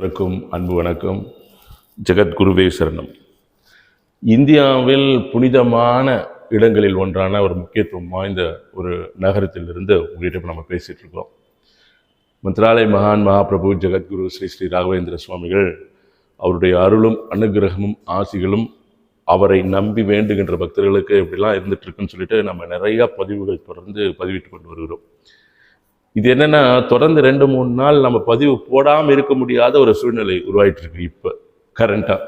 அனைவருக்கும் அன்பு வணக்கம். ஜெகத்குருவே சரணம். இந்தியாவில் புனிதமான இடங்களில் ஒன்றான ஒரு முக்கியத்துவம் வாய்ந்த ஒரு நகரத்திலிருந்து உங்கள்கிட்ட நம்ம பேசிட்டு இருக்கோம். மந்திராலய மகான் மகாபிரபு ஜெகத்குரு ஸ்ரீ ஸ்ரீ ராகவேந்திர சுவாமிகள் அவருடைய அருளும் அனுகிரகமும் ஆசிகளும் அவரை நம்பி வேண்டுகின்ற பக்தர்களுக்கு இப்படிலாம் இருந்துட்டு இருக்குன்னு சொல்லிட்டு நம்ம நிறையா பதிவுகள் தொடர்ந்து பதிவிட்டு கொண்டு வருகிறோம். இது என்னென்னா தொடர்ந்து ரெண்டு மூணு நாள் நம்ம பதிவு போடாமல் இருக்க முடியாத ஒரு சூழ்நிலை உருவாயிட்டுருக்கு இப்போ கரண்ட்டாக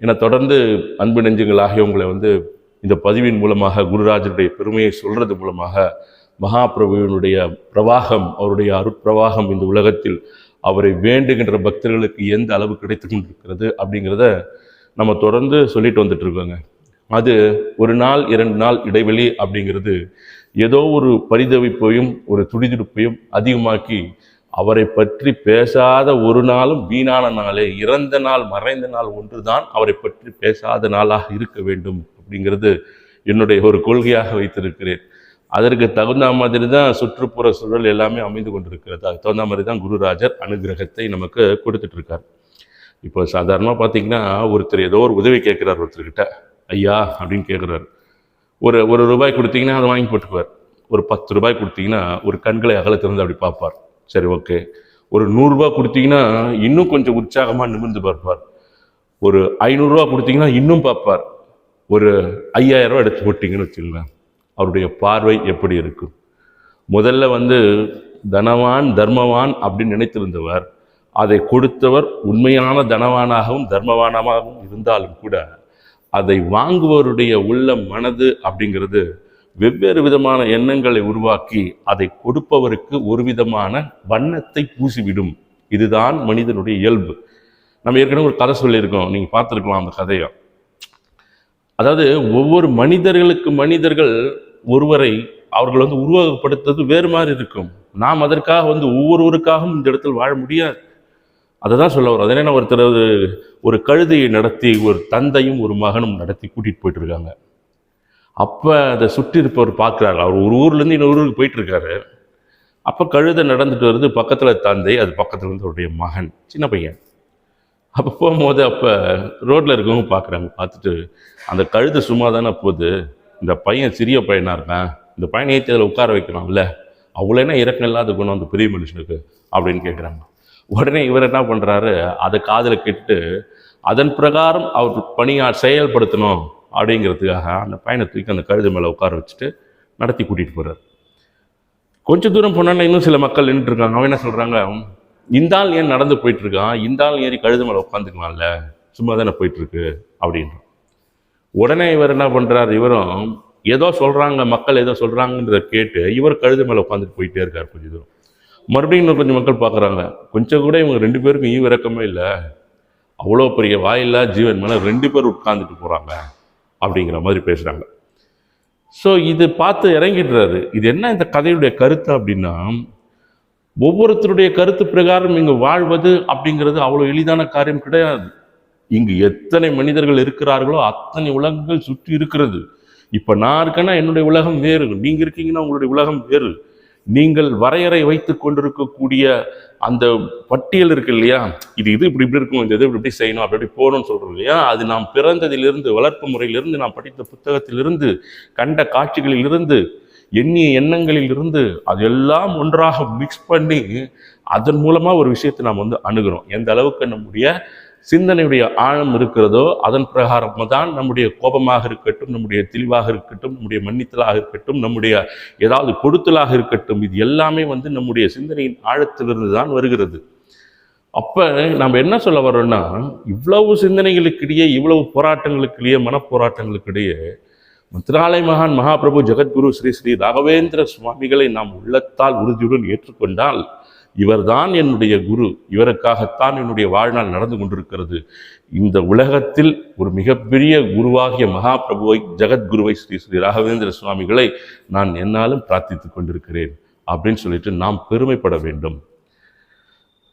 ஏன்னா தொடர்ந்து அன்பு நெஞ்சுங்கள் ஆகியவங்களை வந்து இந்த பதிவின் மூலமாக குருராஜனுடைய பெருமையை சொல்கிறது மூலமாக மகாபிரபுவினுடைய பிரவாகம் அவருடைய அருட்பிரவாகம் இந்த உலகத்தில் அவரை வேண்டுகின்ற பக்தர்களுக்கு எந்த அளவு கிடைத்து கொண்டிருக்கிறது அப்படிங்கிறத நம்ம தொடர்ந்து சொல்லிட்டு வந்துட்டு இருக்கோங்க. அது ஒரு நாள் இரண்டு நாள் இடைவெளி அப்படிங்கிறது ஏதோ ஒரு பரிதவிப்பையும் ஒரு துடிதுடிப்பையும் அதிகமாக்கி அவரை பற்றி பேசாத ஒரு நாளும் வீணான நாளே இறந்த நாள் மறைந்த நாள் ஒன்றுதான் அவரை பற்றி பேசாத நாளாக இருக்க வேண்டும் அப்படிங்கிறது என்னுடைய ஒரு கொள்கையாக வைத்திருக்கிறேன். அதற்கு தகுந்த மாதிரி தான் சுற்றுப்புற சூழல் எல்லாமே அமைந்து கொண்டிருக்கிறது. அதுக்கு தகுந்த மாதிரி தான் குருராஜர் அனுகிரகத்தை நமக்கு கொடுத்துட்டு இருக்கார் இப்போ சாதாரணமாக பார்த்தீங்கன்னா ஒருத்தர் ஏதோ ஒரு உதவி கேட்குறார் ஒருத்தர்கிட்ட. ஐயா அப்படின்னு கேட்குறாரு ஒரு ஒரு ரூபாய் கொடுத்தீங்கன்னா அதை வாங்கி போட்டுக்குவார். ஒரு பத்து ரூபாய் கொடுத்தீங்கன்னா ஒரு கண்களை அகலத்திலிருந்து அப்படி பார்ப்பார். சரி ஓகே. ஒரு நூறுரூபா கொடுத்தீங்கன்னா இன்னும் கொஞ்சம் உற்சாகமாக நிமிர்ந்து பார்ப்பார். ஒரு ஐநூறுரூவா கொடுத்தீங்கன்னா இன்னும் பார்ப்பார். ஒரு ஐயாயிரரூவா எடுத்து போட்டிங்கன்னு வச்சுங்களேன் அவருடைய பார்வை எப்படி இருக்கும்? முதல்ல வந்து தனவான் தர்மவான் அப்படின்னு நினைத்திருந்தவர். அதை கொடுத்தவர் உண்மையான தனவானாகவும் தர்மவானமாகவும் இருந்தாலும் கூட அதை வாங்குவருடைய உள்ள மனது அப்படிங்கிறது வெவ்வேறு விதமான எண்ணங்களை உருவாக்கி அதை கொடுப்பவருக்கு ஒரு விதமான வண்ணத்தை பூசிவிடும். இதுதான் மனிதனுடைய இயல்பு. நம்ம ஏற்கனவே ஒரு கதை சொல்லியிருக்கோம். நீங்கள் பார்த்துருக்கலாம் அந்த கதையை. அதாவது ஒவ்வொரு மனிதர்களுக்கு மனிதர்கள் ஒருவரை அவர்கள் வந்து உருவகப்படுத்துவது வேறு மாதிரி இருக்கும். நாம் அதற்காக வந்து ஒவ்வொருவருக்காகவும் இந்த இடத்தில் வாழ முடியாது. அதை தான் சொல்ல வரும் அதே ஒருத்தர் ஒரு ஒரு கழுதையை நடத்தி ஒரு தந்தையும் ஒரு மகனும் நடத்தி கூட்டிகிட்டு போயிட்டு இருக்காங்க. அப்போ அதை சுற்றி இருப்பவர் பார்க்குறாரு அவர் ஒரு ஊர்லேருந்து இன்னொரு ஊருக்கு போயிட்டு இருக்காரு. அப்போ கழுதை நடந்துட்டு வருது. பக்கத்தில் தந்தை அது பக்கத்தில் இருந்து அவருடைய மகன் சின்ன பையன். அப்போ போகும்போது அப்போ ரோட்டில் இருக்கவங்க பார்க்குறாங்க. பார்த்துட்டு அந்த கழுதை சும்மா தானே போகுது. இந்த பையன் சிறிய பையனாக இருக்கான். இந்த பையனை ஏற்றி அதில் உட்கார வைக்கலாம்ல. அவ்வளோ என்ன இறக்கம் இல்லாத குணம் அந்த பெரிய மனுஷனுக்கு? அப்படின்னு கேட்குறாங்க உடனே இவர் என்ன பண்ணுறாரு அதை காதில் கெட்டு அதன் பிரகாரம் அவர் பணியா செயல்படுத்தணும் அப்படிங்கிறதுக்காக அந்த பையனை தூக்கி அந்த கழுது மேலே உட்கார வச்சுட்டு நடத்தி கூட்டிகிட்டு போகிறார் கொஞ்ச தூரம் போனோன்னா இன்னும் சில மக்கள் நின்றுருக்காங்க அவன் என்ன சொல்கிறாங்க இந்த ஆள் ஏன் நடந்து போயிட்டு இருக்கான்? இந்த ஆள் ஏறி கழுது மேலே உட்காந்துக்கலாம்ல சும்மா தானே போயிட்டுருக்கு அப்படின்றான். உடனே இவர் என்ன பண்ணுறாரு இவரும் ஏதோ சொல்கிறாங்க மக்கள் ஏதோ சொல்கிறாங்கன்றதை கேட்டு இவர் கழுது மேலே உட்காந்துட்டு போயிட்டே இருக்கார் கொஞ்சம் தூரம். மறுபடியும் இன்னும் கொஞ்சம் மக்கள் பார்க்குறாங்க. கொஞ்சம் கூட இவங்க ரெண்டு பேருக்கும் ஈவிறக்கமே இல்லை. அவ்வளோ பெரிய வாயில்லா ஜீவன் மேலே ரெண்டு பேர் உட்காந்துட்டு போகிறாங்க அப்படிங்கிற மாதிரி பேசுகிறாங்க ஸோ இது பார்த்து இறங்கிடுறாரு. இது என்ன இந்த கதையுடைய கருத்து அப்படின்னா ஒவ்வொருத்தருடைய கருத்து பிரகாரம் இங்கே வாழ்வது அப்படிங்கிறது அவ்வளோ எளிதான காரியம் கிடையாது. இங்கு எத்தனை மனிதர்கள் இருக்கிறார்களோ அத்தனை உலகங்கள் சுற்றி இருக்கிறது. இப்போ நான் இருக்கேன்னா என்னுடைய உலகம் வேறு. நீங்கள் இருக்கீங்கன்னா உங்களுடைய உலகம் வேறு. நீங்கள் வரையறை வைத்து கொண்டிருக்கக்கூடிய அந்த பட்டியல் இருக்கு இல்லையா? இது இது இப்படி இப்படி இருக்கும் இந்த இது இப்படி இப்படி செய்யணும் அப்படி இப்படி போகணும்னு சொல்கிறோம் இல்லையா? அது நாம் பிறந்ததிலிருந்து வளர்ப்பு முறையிலிருந்து நாம் படித்த புத்தகத்திலிருந்து கண்ட காட்சிகளிலிருந்து எண்ணிய எண்ணங்களிலிருந்து அதெல்லாம் ஒன்றாக மிக்ஸ் பண்ணி அதன் மூலமாக ஒரு விஷயத்தை நாம் வந்து அணுகிறோம். எந்த அளவுக்கு நம்முடைய சிந்தனையுடைய ஆழம் இருக்கிறதோ அதன் பிரகாரம் தான் நம்முடைய கோபமாக இருக்கட்டும் நம்முடைய தெளிவாக இருக்கட்டும் நம்முடைய மன்னித்தலாக இருக்கட்டும் நம்முடைய ஏதாவது கொடுத்தலாக இருக்கட்டும் இது எல்லாமே வந்து நம்முடைய சிந்தனையின் ஆழத்திலிருந்து தான் வருகிறது. அப்போ நம்ம என்ன சொல்ல வரோம்னா இவ்வளவு சிந்தனைகளுக்கிடையே இவ்வளவு போராட்டங்களுக்கிடையே மனப்போராட்டங்களுக்கிடையே முத்திராலய மகான் மகாபிரபு ஜெகத்குரு ஸ்ரீ ஸ்ரீ ராகவேந்திர சுவாமிகளை நாம் உள்ளத்தால் உறுதியுடன் ஏற்றுக்கொண்டால் இவர்தான் என்னுடைய குரு இவருக்காகத்தான் என்னுடைய வாழ்நாள் நடந்து கொண்டிருக்கிறது. இந்த உலகத்தில் ஒரு மிகப்பெரிய குருவாகிய மகாபிரபுவை ஜெகத்குருவை ஸ்ரீ ஸ்ரீ ராகவேந்திர சுவாமிகளை நான் என்னாலும் பிரார்த்தித்துக் கொண்டிருக்கிறேன் அப்படின்னு சொல்லிட்டு நாம் பெருமைப்பட வேண்டும்.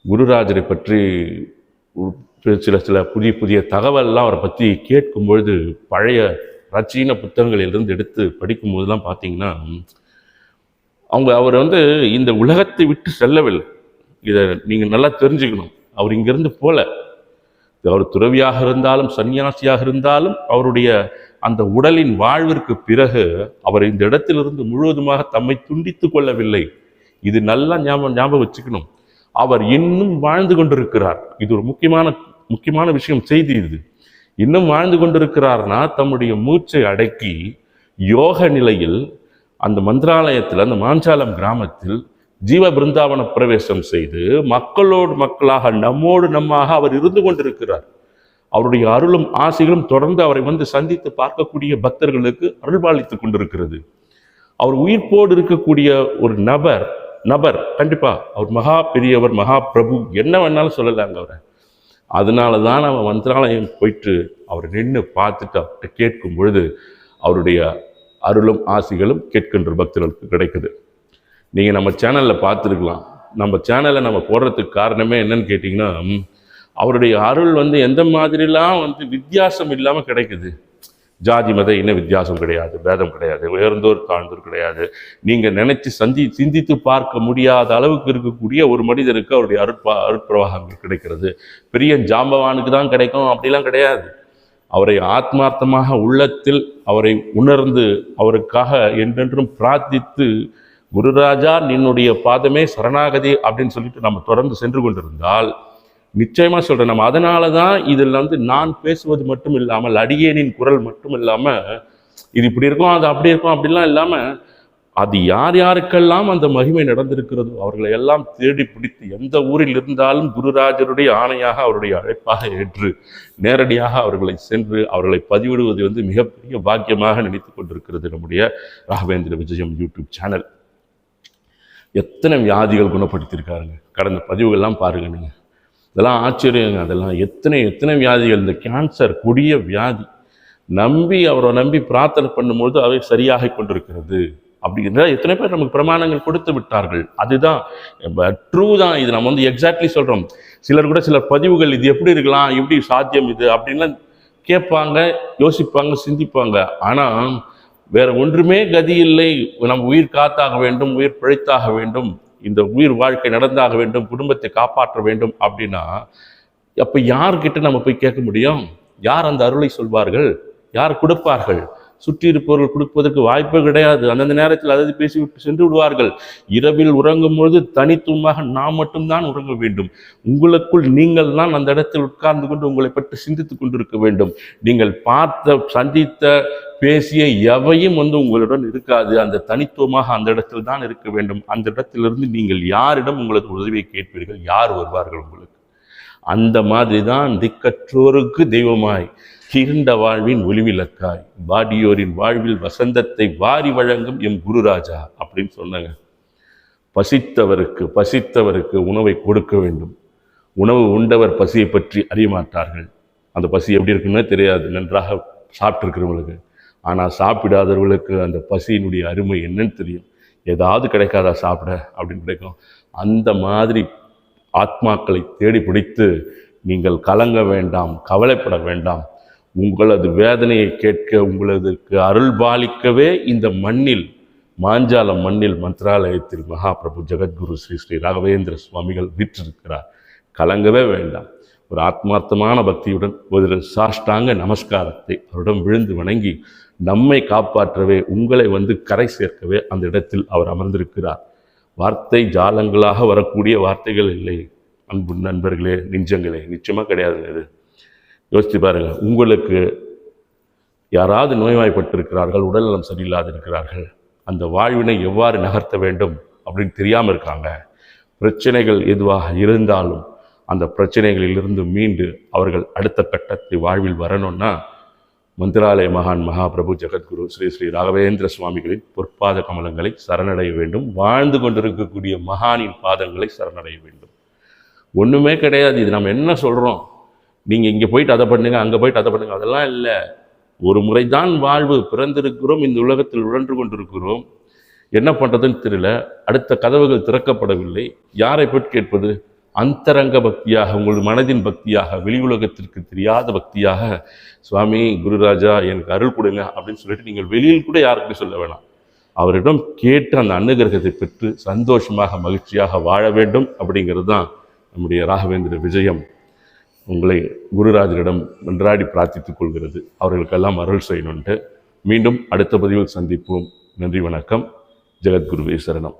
குருராஜரை பற்றி சில சில புதிய புதிய தகவல்லாம் அவரை பற்றி கேட்கும் பொழுது பழைய ரச்சீன புத்தகங்களிலிருந்து எடுத்து படிக்கும் போதெல்லாம் பார்த்தீங்கன்னா அவங்க அவர் வந்து இந்த உலகத்தை விட்டு செல்லவில்லை. இதை நீங்கள் நல்லா தெரிஞ்சுக்கணும். அவர் இங்கிருந்து போல. அவர் துறவியாக இருந்தாலும் சன்னியாசியாக இருந்தாலும் அவருடைய அந்த உடலின் வாழ்விற்கு பிறகு அவர் இந்த இடத்திலிருந்து முழுவதுமாக தம்மை துண்டித்து கொள்ளவில்லை. இது நல்லா ஞாபகம் ஞாபகம் வச்சுக்கணும். அவர் இன்னும் வாழ்ந்து கொண்டிருக்கிறார். இது ஒரு முக்கியமான முக்கியமான விஷயம் செய்தி இது. இன்னும் வாழ்ந்து கொண்டிருக்கிறார்னா தம்முடைய மூச்சை அடக்கி யோக நிலையில் அந்த மந்திராலயத்தில் அந்த மாஞ்சாலம் கிராமத்தில் ஜீவ பிருந்தாவன பிரவேசம் செய்து மக்களோடு மக்களாக நம்மோடு நம்மாக அவர் இருந்து கொண்டிருக்கிறார். அவருடைய அருளும் ஆசைகளும் தொடர்ந்து அவரை வந்து சந்தித்து பார்க்கக்கூடிய பக்தர்களுக்கு அருள்பாலித்துக் கொண்டிருக்கிறது. அவர் உயிர்ப்போடு இருக்கக்கூடிய ஒரு நபர் நபர் கண்டிப்பாக அவர் மகா பெரியவர் மகா பிரபு என்ன வேணாலும் சொல்லலாங்க அவரை. அதனால தான் அவன் மந்திராலயம் போயிட்டு அவர் நின்று பார்த்துட்டு அவர்கிட்ட கேட்கும் பொழுது அவருடைய அருளும் ஆசிகளும் கேட்கின்ற பக்தர்களுக்கு கிடைக்குது. நீங்கள் நம்ம சேனலில் பார்த்துருக்கலாம். நம்ம சேனலை நம்ம போடுறதுக்கு காரணமே என்னன்னு கேட்டிங்கன்னா அவருடைய அருள் வந்து எந்த மாதிரிலாம் வந்து வித்தியாசம் இல்லாமல் கிடைக்குது. ஜாதி மத இன வித்தியாசம் கிடையாது பேதம் கிடையாது உயர்ந்தோர் தாழ்ந்தோர் கிடையாது. நீங்கள் நினைச்சு சந்தி சிந்தித்து பார்க்க முடியாத அளவுக்கு இருக்கக்கூடிய ஒரு மனிதருக்கு அவருடைய அருட்பா அருட்பிரவாகங்கள் கிடைக்கிறது. பெரிய ஜாம்பவானுக்கு தான் கிடைக்கும் அப்படிலாம் கிடையாது. அவரை ஆத்மார்த்தமாக உள்ளத்தில் அவரை உணர்ந்து அவருக்காக என்றென்றும் பிரார்த்தித்து குருராஜா நின்னுடைய பாதமே சரணாகதி அப்படின்னு சொல்லிட்டு நம்ம தொடர்ந்து சென்று கொண்டிருந்தால் நிச்சயமாக சொல்கிறேன் நம்ம அதனால தான் இதில் வந்து நான் பேசுவது மட்டும் இல்லாமல் அடியேனின் குரல் மட்டும் இல்லாமல் இது இப்படி இருக்கும் அது அப்படி இருக்கும் அப்படிலாம் இல்லாமல் அது யார் யாருக்கெல்லாம் அந்த மகிமை நடந்திருக்கிறதோ அவர்களை எல்லாம் தேடி பிடித்து எந்த ஊரில் இருந்தாலும் குருராஜருடைய ஆணையாக அவருடைய அழைப்பாக ஏற்று நேரடியாக அவர்களை சென்று அவர்களை பதிவிடுவது வந்து மிகப்பெரிய பாக்கியமாக நினைத்து கொண்டிருக்கிறது நம்முடைய ராகவேந்திர விஜயம் யூடியூப் சேனல். எத்தனை வியாதிகள் குணப்படுத்தியிருக்காருங்க? கடந்த பதிவுகள்லாம் பாருங்க நீங்கள் இதெல்லாம் ஆச்சரியங்க. அதெல்லாம் எத்தனை எத்தனை வியாதிகள்? இந்த கேன்சர் கொடிய வியாதி. நம்பி அவரை நம்பி பிரார்த்தனை பண்ணும்போது அவை சரியாக கொண்டிருக்கிறது. அப்படிங்கிற எத்தனை பேர் நமக்கு பிரமாணங்கள் கொடுத்து விட்டார்கள்? அதுதான் ட்ரூ தான். இது நம்ம வந்து எக்ஸாக்ட்லி சொல்கிறோம் சிலர் கூட சில பதிவுகள் இது எப்படி இருக்கலாம்? எப்படி சாத்தியம் இது? அப்படின்லாம் கேட்பாங்க யோசிப்பாங்க சிந்திப்பாங்க. ஆனால் வேற ஒன்றுமே கதி இல்லை உயிர் காத்தாக வேண்டும் உயிர் பிழைத்தாக வேண்டும் இந்த உயிர் வாழ்க்கை நடந்தாக வேண்டும் குடும்பத்தை காப்பாற்ற வேண்டும் அப்படின்னா அப்போ யார்கிட்ட நம்ம போய் கேட்க முடியும்? யார் அந்த அருளை சொல்வார்கள்? யார் கொடுப்பார்கள்? சுற்றி இருப்பவர்கள் கொடுப்பதற்கு வாய்ப்பு கிடையாது. அந்தந்த நேரத்தில் அதை பேசிவிட்டு சென்று விடுவார்கள். இரவில் உறங்கும் பொழுது தனித்துவமாக நாம் மட்டும்தான் உறங்க வேண்டும். உங்களுக்குள் நீங்கள் தான் அந்த இடத்தில் உட்கார்ந்து கொண்டு உங்களை பற்றி சிந்தித்துக் கொண்டிருக்க வேண்டும். நீங்கள் பார்த்த சந்தித்த பேசிய எவையும் வந்து உங்களுடன் இருக்காது. அந்த தனித்துவமாக அந்த இடத்தில் தான் இருக்க வேண்டும். அந்த இடத்திலிருந்து நீங்கள் யாரிடம் உங்களது உதவியை கேட்பீர்கள்? யார் வருவார்கள் உங்களுக்கு அந்த மாதிரி தான் திக்கற்றோருக்கு தெய்வமாய். இருண்ட வாழ்வின் ஒளிவிளக்காய். வாடியோரின் வாழ்வில் வசந்தத்தை வாரி வழங்கும் எம் குருராஜா அப்படின்னு சொன்னாங்க. பசித்தவருக்கு பசித்தவருக்கு உணவை கொடுக்க வேண்டும். உணவு உண்டவர் பசியை பற்றி அறிய மாட்டார்கள். அந்த பசி எப்படி இருக்குன்னே தெரியாது. நன்றாக சாப்பிட்டுருக்கிறவங்களுக்கு. ஆனால் சாப்பிடாதவர்களுக்கு அந்த பசியினுடைய அருமை என்னன்னு தெரியும். ஏதாவது கிடைக்காதா சாப்பிட அப்படின்னு கிடைக்கும். அந்த மாதிரி ஆத்மாக்களை தேடி பிடித்து நீங்கள் கலங்க வேண்டாம் கவலைப்பட வேண்டாம். உங்களது வேதனையை கேட்க உங்களதுக்கு அருள் பாலிக்கவே இந்த மண்ணில் மாஞ்சால மண்ணில் மந்திராலயத்தில் மகாபிரபு ஜெகத்குரு ஸ்ரீ ஸ்ரீ ராகவேந்திர சுவாமிகள் விற்றிருக்கிறார். கலங்கவே வேண்டாம். ஒரு ஆத்மார்த்தமான பக்தியுடன் ஒரு சாஷ்டாங்க நமஸ்காரத்தை அவரிடம் விழுந்து வணங்கி நம்மை காப்பாற்றவே உங்களை வந்து கரை சேர்க்கவே அந்த இடத்தில் அவர் அமர்ந்திருக்கிறார். வார்த்தை ஜாலங்களாக வரக்கூடிய வார்த்தைகள் இல்லை. அன்பு நண்பர்களே நெஞ்சங்களே நிச்சயமாக கிடையாதுங்க இது. யோசித்து பாருங்கள் உங்களுக்கு யாராவது நோய்வாய்ப்பட்டிருக்கிறார்கள் உடல்நலம் சரியில்லாது இருக்கிறார்கள் அந்த வாழ்வினை எவ்வாறு நகர்த்த வேண்டும் அப்படின்னு தெரியாமல் இருக்காங்க. பிரச்சனைகள் எதுவாக இருந்தாலும் அந்த பிரச்சனைகளிலிருந்து மீண்டு அவர்கள் அடுத்த கட்டத்தை வாழ்வில் வரணும்னா மந்திராலய மகான் மகாபிரபு ஜெகத்குரு ஸ்ரீ ஸ்ரீ ராகவேந்திர சுவாமிகளின் பொற்பாத கமலங்களை சரணடைய வேண்டும். வாழ்ந்து கொண்டிருக்கக்கூடிய மகானின் பாதங்களை சரணடைய வேண்டும். ஒன்றுமே கிடையாது. இது நம்ம என்ன சொல்கிறோம் நீங்கள் இங்கே போயிட்டு அதை பண்ணுங்கள் அங்கே போயிட்டு அதை பண்ணுங்கள் அதெல்லாம் இல்லை. ஒரு முறைதான் வாழ்வு பிறந்திருக்கிறோம். இந்த உலகத்தில் உழன்று கொண்டிருக்கிறோம். என்ன பண்ணுறதுன்னு தெரியல. அடுத்த கதவுகள் திறக்கப்படவில்லை. யாரை போய் கேட்பது? அந்தரங்க பக்தியாக உங்கள் மனதின் பக்தியாக வெளி உலகத்திற்கு தெரியாத பக்தியாக சுவாமி குருராஜா எனக்கு அருள் கொடுங்க அப்படின்னு சொல்லிட்டு நீங்கள் வெளியில் கூட யாருக்கும் சொல்ல வேணாம். அவரிடம் கேட்டு அந்த அனுகிரகத்தை பெற்று சந்தோஷமாக மகிழ்ச்சியாக வாழ வேண்டும் அப்படிங்கிறது தான் நம்முடைய ராகவேந்திர விஜயம். உங்களை குருராஜரிடம் மன்றாடி பிரார்த்தித்துக் கொள்கிறது. அவர்களுக்கெல்லாம் அருள் செய்யணுன்ட்டு மீண்டும் அடுத்த பதிவில் சந்திப்போம். நன்றி வணக்கம். ஜெகத்குருவே சரணம்.